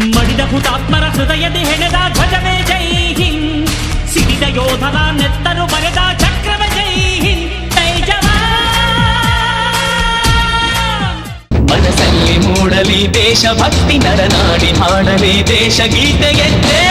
ಹುತಾತ್ಮರ ಹೃದಯದಿ ಹೆಣೆದ ಧ್ವಜವೇ ಜೈ ಹಿಂದ್ ಸಿಡಿದ ಯೋಧರ ನೆತ್ತರು ಬರೆದ ಚಕ್ರವೇ ಜೈ ಹಿಂದ್ ಜೈ ಜವಾನ್ ಮನಸ್ಸಲ್ಲಿ ಮೂಡಲಿ ದೇಶಭಕ್ತಿ ನರನಾಡಿ ಹಾಡಲಿ ದೇಶ ಗೀತೆ ಎದ್ದೇಳಿ